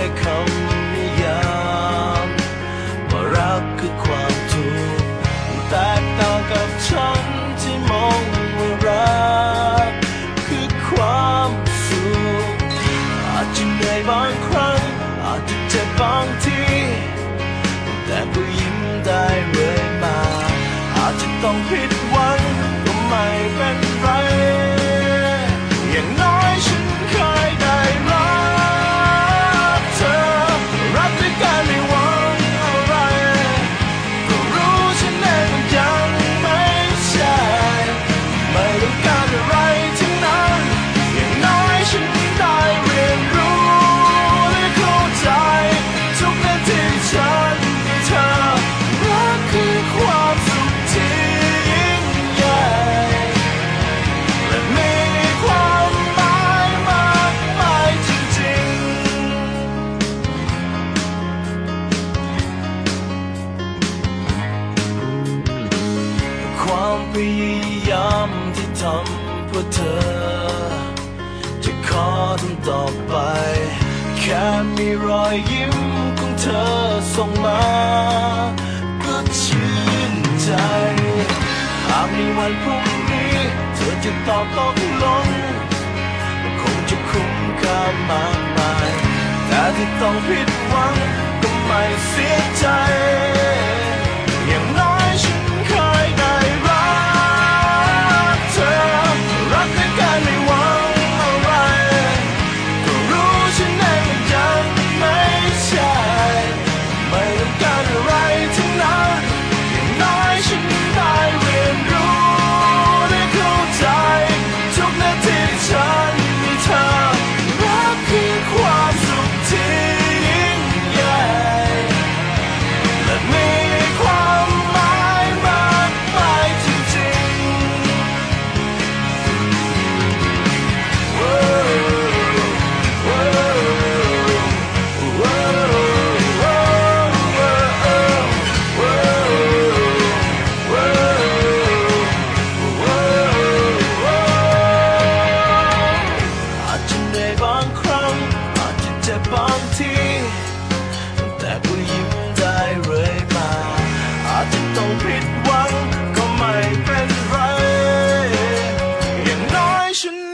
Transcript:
ค่คำนิยามว่ารักคือความทุกข์แตกต่างกับฉันที่มองว่ารักคือความสุขอาจจะเหนื่อยบางครั้ง อาจจะเจ็บบางทีแต่ก็ยิ้มได้เรื่อยมา อาจจะต้องผิดหวัง ความพยายามที่ทำเพื่อเธอ จะขอทำต่อไป แค่มีรอยยิ้มของเธอส่งมา ก็ชื่นใจ หากในวันพรุ่งนี้ เธอจะตอบตกลงคงจะคุ้มค่ามากมาย แต่ที่ต้องผิดหวังก็ไม่เสีย I should